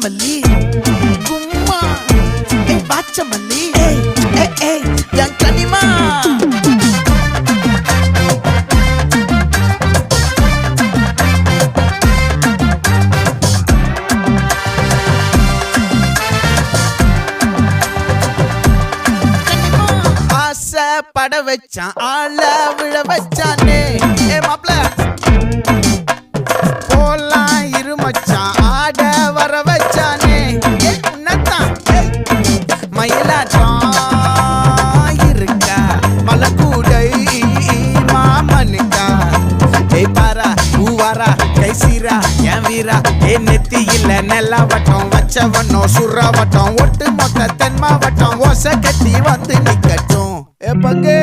பாச்சமல்லி. கும்மா. ஏ பாச்சமல்லி. ஏய். ஏய் ஏய் என் கனிமா. பட வச்சான் ஆள விழ வச்சானே. ஏ மாப்ள போலாம் இருமச்சான் வீரா என் வீரா? ஏ நெத்தியில் இல்ல நெல்லா வட்டம் வச்சவனோ சுறா வட்டம் ஒட்டு மொத்த தென் மாவட்டம் ஓசை கட்டி வந்து நிக்கட்டும். ஏ பங்கே.